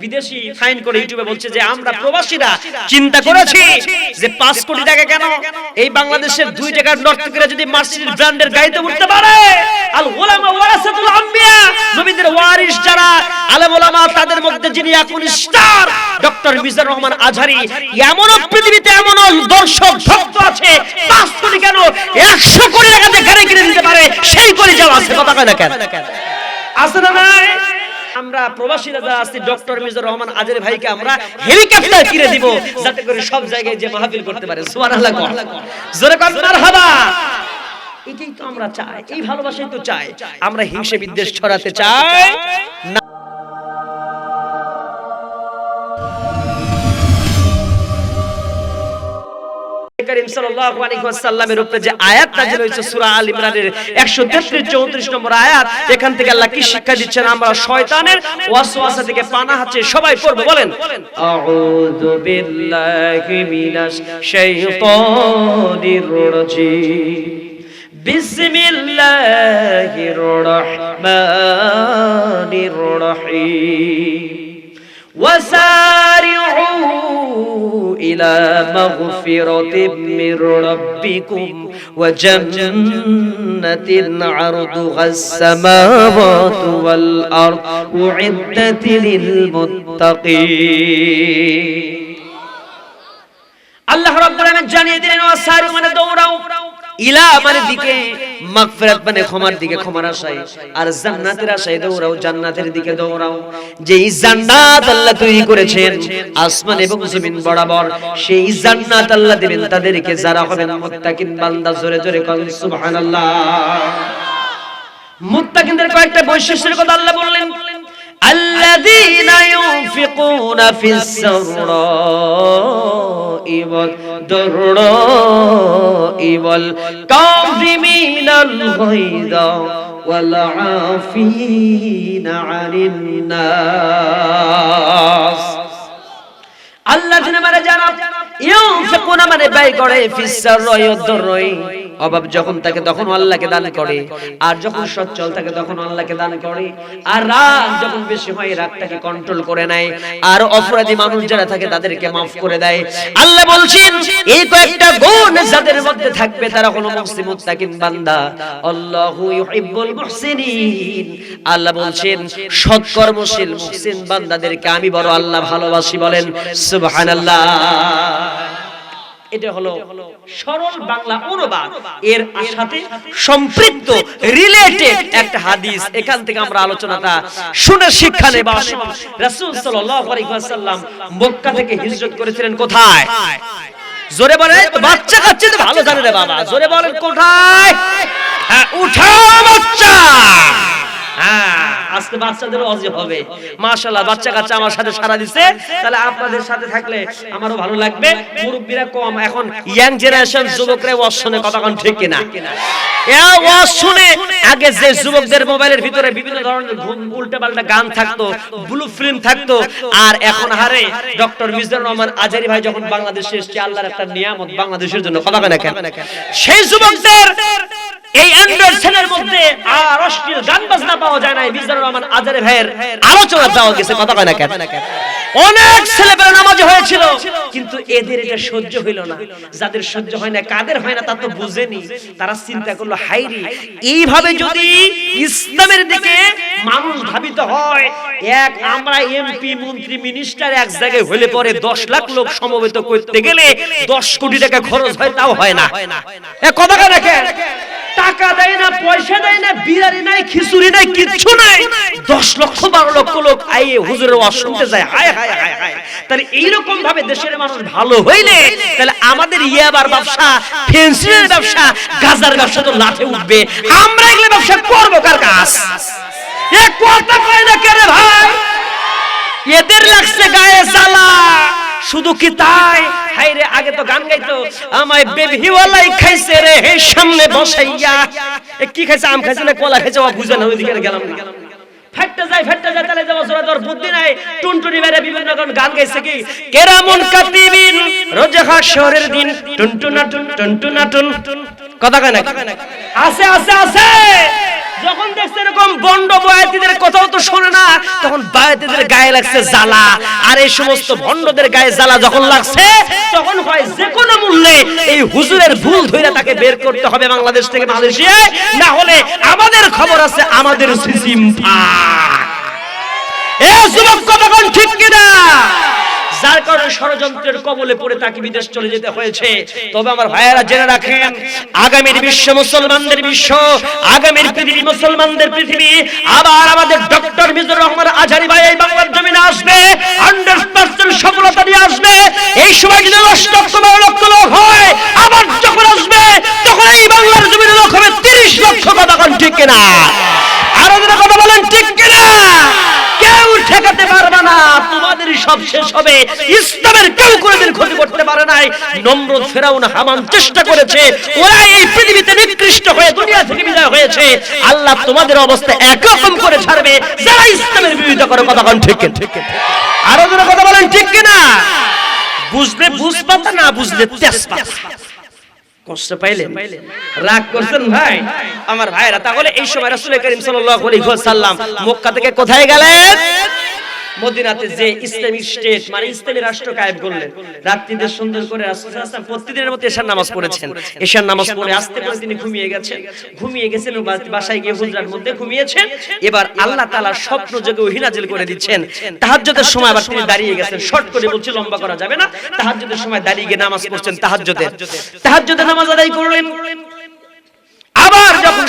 বিদেশি ফাইন করে ইউটিউবে বলছে যে আমরা প্রবাসীরা চিন্তা করেছি যে পাঁচ কোটি টাকা কেন? এই বাংলাদেশের দুই টাকার যদি মার্সিডিজ ব্র্যান্ডের গাড়িতে উঠতে পারে আল ওলামা ওয়ারাসাতুল আম্বিয়া নবীদের ওয়ারিস যারা আলেম ওলামা তাদের মধ্যে যিনি এখন স্টার ডক্টর রহমান আজহারি এমনও পৃথিবীতে এমনও দর্শক ভক্ত আছে পাঁচ কোটি কেন? একশো কোটি টাকা দিয়ে গাড়ি কিনে দিতে পারে সেই করে যাওয়া আছে কথা কেন? আছে না নাই আমরা প্রবাসীরা যারা আছি ডক্টর মিজানুর রহমান আজের ভাইকে আমরা হেলিকপ্টার কিনে দিব যাতে করে সব জায়গায় যে মাহফিল করতে পারে। সুবহানাল্লাহ। জোরে কর মারহাবা। এটাই তো আমরা চাই এই ভালোবাসাই তো চাই। আমরা হিংসে বিদ্বেষ ছড়াতে চাই সাল্লাল্লাহু আলাইহি ওয়াসাল্লামের উপরে যে আয়াত নাযিল হয়েছে সূরা আল ইমরানের 133 34 নম্বর আয়াত, এখান থেকে আল্লাহ কি শিক্ষা দিচ্ছেন? আমরা শয়তানের থেকে পানাহ আছে সবাই পড়ব, বলেন। রাজীম। বিসমিল্লাহির রহমানির রহিম। وسارعوا إلى مغفرة من ربكم وجنة عرضها السماوات والأرض أعدت للمتقين আল্লাহ রাব্বুল আলামিন জানিয়ে দিলেন ওয়াসারি মানে দৌড়াও ইলা মানে দিকে, মাগফিরাত মানে ক্ষমার দিকে, ক্ষমার আশায়। আর জান্নাতের আশায় দৌড়াও, জান্নাতের দিকে দৌড়াও। যেই জান্নাত আল্লাহ তৈরি করেছেন, আসমান এবং জমিন বরাবর, সেই জান্নাত আল্লাহ দেবেন তাদেরকে, যারা হবেন মুত্তাকিন বান্দা, জোরে জোরে করেন সুবহানাল্লাহ। মুত্তাকিনদের কয়েকটা বৈশিষ্ট্যের কথা আল্লাহ বললেন। الذين ينفقون في السراء والضراء والكاظمين الغيظ والعافين عن الناس الذين মানে যারা ইউনফিকুনা মানে ব্যয় করে ফিসাররাই ওয়াদ-দাররাই অভাব যখন থাকে তখন আল্লাহকে দান করে, আর যখন সচ্ছল থাকে তখন আল্লাহকে দান করে, আর রাগ যখন বেশি হয়, রাগটাকে কন্ট্রোল করে নেয়, আর অপরাধী মানুষ যারা থাকে তাদেরকে মাফ করে দেয়। আল্লাহ বলছেন, এই কয়েকটা গুণ যাদের মধ্যে থাকবে তারা হলো মুসলিম মুত্তাকিন বান্দা। আল্লাহু ইউহিব্বুল মুহসিনিন। আল্লাহ বলছেন, সৎকর্মশীল মুহসিন বান্দাদেরকে আমি বড় আল্লাহ ভালোবাসি বলেন, সুবহানাল্লাহ। এটা হলো সরল বাংলা অনুবাদ। এর সাথে সম্পৃক্ত রিলেটেড একটা হাদিস। এখান থেকে আমরা আলোচনাটা শুনে শিক্ষা নেব। রাসূল সাল্লাল্লাহু আলাইহি ওয়াসাল্লাম মক্কা থেকে হিজরত করেছিলেন কোথায়? জোরে বলে বাচ্চা কাচ্চা তো ভালো জানে রে বাবা। জোরে বলেন কোথায়? হ্যাঁ উঠাও বাচ্চা। আজকে বাচ্চাদেরও অজি হবে। মাশাআল্লাহ, বাচ্চা কাচ্চা আমার সাথে সারা দিছে। তাহলে আপনাদের সাথে থাকলে আমারও ভালো লাগবে। মুরব্বীরা কম, এখন ইয়াং জেনারেশন যুবকরা ওয়াজ শুনে কথা কোন ঠিক কিনা? ওয়াজ শুনে আগে যে যুবকদের মোবাইলের ভিতরে বিভিন্ন ধরনের উল্টা পাল্টা গান থাকতো, ব্লু ফিল্ম থাকতো, আর এখন হারে ডক্টর মিজানুর রহমান আজারি ভাই যখন বাংলাদেশে এসেছে, আল্লাহর একটা নিয়ামত বাংলাদেশের জন্য, কথা কেন? সেই যুবকদের এই অ্যান্ড্রয়েড সেলের মধ্যে আর গান বাজনা পাওয়া যায় না মিজানুর রহমান, আজারে ভাইয়ের আলোচনা দেওয়া গেছে, কথা কয় না কেন? অনেক নামাজি হয়েছিল, কিন্তু এদের এটা সহ্য হইল না। যাদের সহ্য হয় না, কাদের হয় না তা তো বুঝেনি। তারা চিন্তা করল হাইরি এইভাবে যদি ইসলামের দিকে মানুষ ধাবিত হয়, এক আমরা এমপি, মন্ত্রী, মিনিস্টার এক জায়গায় হলে পরে দশ লাখ লোক সমবেত করতে গেলে দশ কোটি টাকা খরচ হয়, তাও হয় না। কথা টাকা দেয় না, পয়সা দেয় না বিরিয়ানি নাই, খিচুড়ি নাই, কিচ্ছু নাই। দশ লক্ষ, বারো লক্ষ লোক আইয়ে হুজুরের ওয়াজ শুনতে যায়। হায় হায় হায় হায়। তাহলে এইরকম ভাবে দেশের মানুষ ভালো হইলে, তাহলে আমাদের ইয়াবার ব্যবসা, ফেন্সিলের ব্যবসা, গাজার ব্যবসা তো লাঠে উঠবে। আমরা এগুলো ব্যবসা করব কার কাজ এ কথা কয় না কেন ভাই? এদের লাগছে গায়ে জ্বালা। শুধু কি তাই? হাই রে আগে তো গান গাইতো। আমায় বেবিওয়ালাই খাইছে রে, হে সামনে বসাইয়া। এ কি খাইছে? আম খাইছে না কলা খাইছে? ও বুঝে না ওইদিকে গেলাম ফেটতে যায় ফেটতে যায়, তাহলে যাব জোরে তোর বুদ্ধি নাই। টুনটুনি বেড়ে বিভিন্ন রকম গান গাইছে কি? কেরামন কাতিবিন, রোজে হাসরের দিন। টুনটুনা টুন টুনটুনা টুন। কথা কয় না আছে আছে আছে। যখন দেখছে এরকম বন্ড বয়াতিদের কথাও তো শোনে না তখন বয়াতিদের গায়ে লাগছে জ্বালা, আর এই সমস্ত ভণ্ডদের গায়ে জ্বালা যখন লাগছে, তখন হয় যে কোনো মূল্যে এই হুজুরের ভুল ধরে তাকে বের করতে হবে বাংলাদেশ থেকে মালয়েশিয়ায়। না হলে আমাদের খবর আছে আমাদের সিসিম এ যুবক কতক্ষণ ঠিক কিনা? যার কারণে ষড়যন্ত্রের কবলে পড়ে তাকে বিদেশ চলে যেতে হয়েছে। তবে আমার ভাইয়েরা জেনে রাখেন, আগামীর বিশ্ব মুসলমানদের বিশ্ব, আগামীর পৃথিবী মুসলমানদের পৃথিবী, আবার আমাদের ডক্টর মিজুর রহমান আজারি ভাই এই বাংলার জমিনে আসবে, হান্ড্রেড পার্সেন্ট সফলতা নিয়ে আসবে। এই সময় যদি দশ লক্ষ বারো লক্ষ লোক হয়, আবার যখন আসবে, তখন এই বাংলার জমিনে লোক হবে তিরিশ লক্ষ কথা ঠিক কিনা? আরও কথা বলেন ঠিক কিনা? ঠেকাতে পারবে না, তোমাদেরই সব শেষ হবে। ইসলামের কেউ কোনোদিন ক্ষতি করতে পারে নাই। নম্রত ফেরাউন হামান চেষ্টা করেছে ওরা এই পৃথিবীতে নিকৃষ্ট হয়ে, দুনিয়া থেকে বিদায় হয়েছে। আল্লাহ তোমাদের অবস্থা একরকম করে ছাড়বে, যারা ইসলামের বিরোধিতা করে, কথা বলেন ঠিক ঠিক আরও যারা কথা বলেন ঠিক কিনা? বুঝলে বুঝপাতা না বুঝলে তেজ তেজপাতা। কষ্ট পাইলেন। রাগ করছেন ভাই। আমার ভাইরা তাহলে এই সময় রাসুল করিম সাল্লাল্লাহু আলাইহি ওয়াসাল্লাম মক্কা থেকে কোথায় গেলেন? মদিনাতে যে ইসলামিক স্টেট মানে ইসলামী রাষ্ট্র কায়েম করলেন। রাত্রিতে সুন্দর করে রাসূল সাল্লাল্লাহু প্রতিদিনের মতো এশার নামাজ পড়েছেন। এশার নামাজ পড়ে আস্তে করে তিনি ঘুমিয়ে গেছেন। ঘুমিয়ে গেছেন। বাসায় গিয়ে হুজরার মধ্যে ঘুমিয়েছেন। এবার আল্লাহ তাআলা স্বপ্ন যোগে ওহী নাজিল করে দিচ্ছেন। তাহাজ্জুদের সময় আবার তিনি দাঁড়িয়ে গেছেন। শর্ট করে বলছি লম্বা করা যাবে না। তাহাজ্জুদের সময় দাঁড়িয়ে গিয়ে নামাজ পড়ছেন। তাহাজ্জুদের তাহাজ্জুদের নামাজ আদায় করলেন।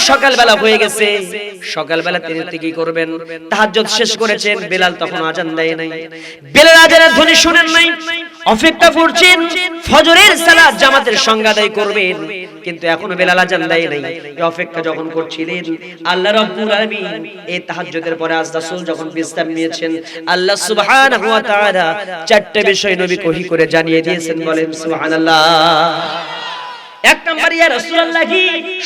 সকালবেলা হয়ে গেছে। সকালবেলা তিনি কি করবেন? তাহাজ্জুদ শেষ করেছেন, বেলাল তখন আজান দেয় নাই। বেলাল আজানের ধ্বনি শুনেন নাই। অপেক্ষা করছেন, ফজরের সালাত জামাতের সঙ্গে আদায় করবেন। কিন্তু এখনও বেলাল আজান দেয় নাই। এই অপেক্ষা যখন করছিলেন, আল্লাহ রাব্বুল আলামিন এই তাহাজ্জুদের পরে আজ রাসূল যখন বিশ্রাম নিয়েছেন, আল্লাহ সুবহানাহু ওয়া তাআলা চারটি বিষয় নবী কহি করে জানিয়ে দিয়েছেন, বলেন সুবহানাল্লাহ। এক নাম্বার ইয়া রাসূলুল্লাহ। কি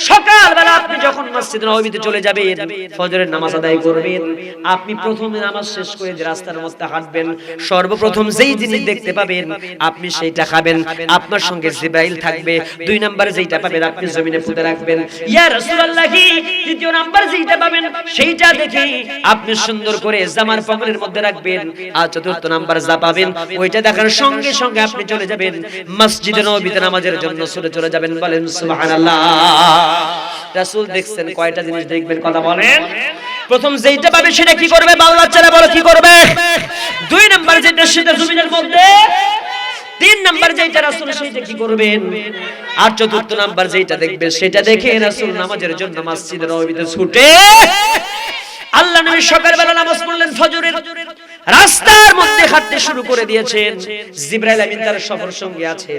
সকালবেলা আপনি যখন মসজিদ নববীতে চলে যাবেন, ফজরের নামাজ আদায় করবেন, আপনি প্রথমে নামাজ শেষ করে যে রাস্তার মধ্যে হাঁটবেন, সর্বপ্রথম যেই জিনিস দেখতে পাবেন, আপনি সেইটা খাবেন। আপনার সঙ্গে থাকবে, দুই যেইটা পাবেন, আপনি জমিনে পুঁতে রাখবেন। ইয়া রাসূলুল্লাহ কি তৃতীয় যেইটা পাবেন, সেইটা দেখে আপনি সুন্দর করে জামার পকেটের মধ্যে রাখবেন, আর চতুর্থ নাম্বার যা পাবেন, ওইটা দেখার সঙ্গে সঙ্গে আপনি চলে যাবেন, মসজিদে নববীতে নামাজের জন্য চলে যাবেন। বলেন সুবহানাল্লাহ। রাসূল দেখছেন কয়টা জিনিস দেখবেন, কথা বলেন। প্রথম যেইটা পাবে সেটা কি করবে? বাল বাচ্চারা বলো, কি করবে? দুই নাম্বার যেটা সেটা জমিনের মধ্যে, তিন নাম্বার যেটা রাসূল, সেইটা কি করবেন? আর চতুর্থ নাম্বার যেটা দেখবে সেটা দেখে রাসূল নামাজের জন্য মসজিদে নববীতে ছুটে আল্লাহ নবী সকালবেলা নামাজ পড়লেন ফজরের। রাস্তার মধ্যে হাঁটতে শুরু করে দিয়েছেন। জিব্রাইল আমিন তার সফর সঙ্গে আছে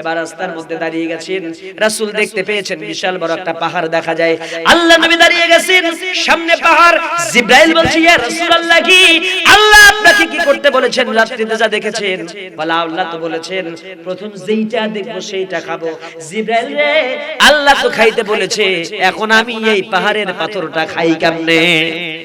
এবার রাস্তার মধ্যে দাঁড়িয়ে গেছেন। রাসূল দেখতে পেয়েছেন বিশাল বড় একটা পাহাড় দেখা যায়। আল্লাহ নবী দাঁড়িয়ে গেছেন। সামনে পাহাড়। জিব্রাইল বলছে, ইয়া রাসূলুল্লাহ কি? আল্লাহ আপনাকে কি করতে বলেছেন? রাত্রিতে যা দেখেছেন? বলা, আল্লাহ তো বলেছেন, প্রথম যেইটা দেখব সেইটা খাব। জিব্রাইল রে, আল্লাহ তো খাইতে বলেছে। এখন আমি এই পাহাড়ের পাথরটা খাই কেমনে?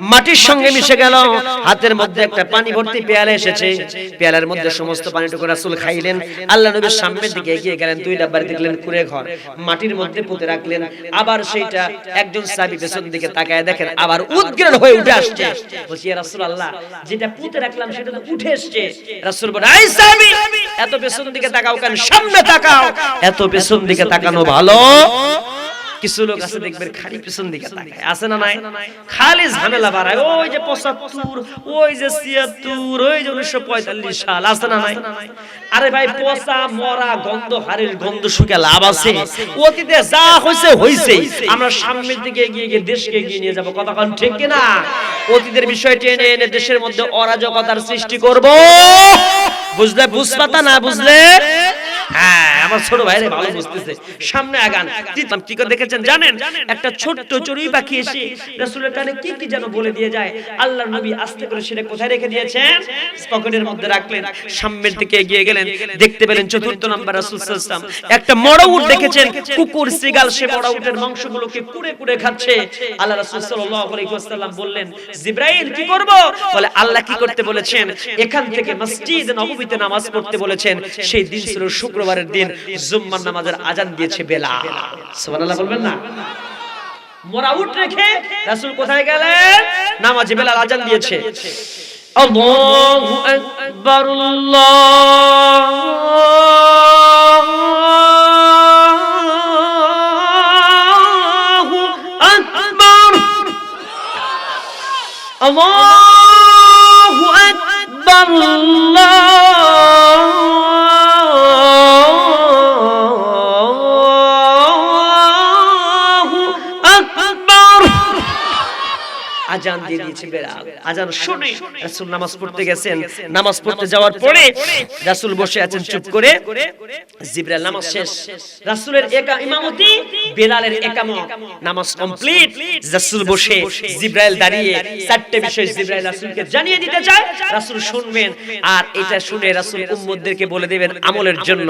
মাটির মিশে আবার সেইটা একজন সাহাবী পেছন দিকে তাকায় দেখেন, আবার উদ্গ্রীব হয়ে উঠে আসছে। বলছি যেটা পুঁতে রাখলাম সেটা তো উঠে এসেছে। রাসূল এত পেছন দিকে তাকাও কেন? সামনে তাকাও। এত পেছন দিকে তাকানো ভালো। কিছু লোক আছে দেখবেন খালি পিছন দিকে তাকায়। আছে না নাই? খালি ঝামেলা বাড়ায়। ওই যে পঁচাত্তর ওই যে ছিয়াত্তর ওই যে উনিশশো পঁয়তাল্লিশ সাল আছে না নাই? আরে ভাই পচা মরা গন্ধ হাড়ের গন্ধ শুকে লাভ আছে। অতীতে যা হয়েছে হয়েছে আমরা সামনের দিকে এগিয়ে গিয়ে দেশকে এগিয়ে নিয়ে যাব। কথা কারণ ঠিক কিনা? অতীতের বিষয় টেনে এনে দেশের মধ্যে অরাজকতার সৃষ্টি করব? বুঝলে বুঝপাতা না বুঝলে? হ্যাঁ। আমার ছোট ভাইরে ভালো বুঝতেছে। সামনে আগান। দিতাম কি করে দেখেছেন জানেন? একটা ছোট্ট চড়ুই পাখি এসে রাসূলের কানে কি কি যেন বলে দিয়ে যায়। আল্লাহর নবী আস্তে করে সেটা কোথায় রেখে দিয়েছেন? পকেটের মধ্যে রাখলেন। সামনের দিকে এগিয়ে গেলেন। দেখতে পেলেন চতুর্থ নাম্বার রাসূল সাল্লাল্লাহু আলাইহি একটা মড়া উট দেখেছেন। কুকুর সিগাল সে মড়া উটের মাংসগুলোকে কুড়ে কুড়ে খাচ্ছে। আল্লাহ রাসূল সাল্লাল্লাহু আলাইহি ওয়াসাল্লাম বললেন জিব্রাইল কি করব? বলে আল্লাহ কি করতে বলেছেন? এখান থেকে মসজিদ নববীতে নামাজ পড়তে বলেছেন। সেই দিন ছিল শুক্রবারের দিন। জুম্মার নামাজের আজান দিয়েছে বেলাল সুবহানাল্লাহ বলবেন না? মোরা উট রেখে রাসূল কোথায় গেলেন? নামাজে বেলাল আজান দিয়েছে। আল্লাহু আকবার। আল্লাহু আকবার। আল্লাহু আকবার। আল্লাহু আজান দিয়ে দিয়েছে বেলাল আজান শুনে রাসূল নামাজ পড়তে গেছেন। নামাজ পড়তে যাওয়ার পরে রাসূল বসে আছেন চুপ করে। জিবরাইল নামাজ শেষ। রাসূলের একা ইমামতি বেলালের একামত নামাজ কমপ্লিট। রাসূল বসে জিবরাইল দাঁড়িয়ে চারটে বিষয় জিবরাইল রাসূলকে জানিয়ে দিতে চায়। রাসূল শুনবেন। আর এটা শুনে রাসূল উম্মতদেরকে বলে দেবেন আমলের জন্য।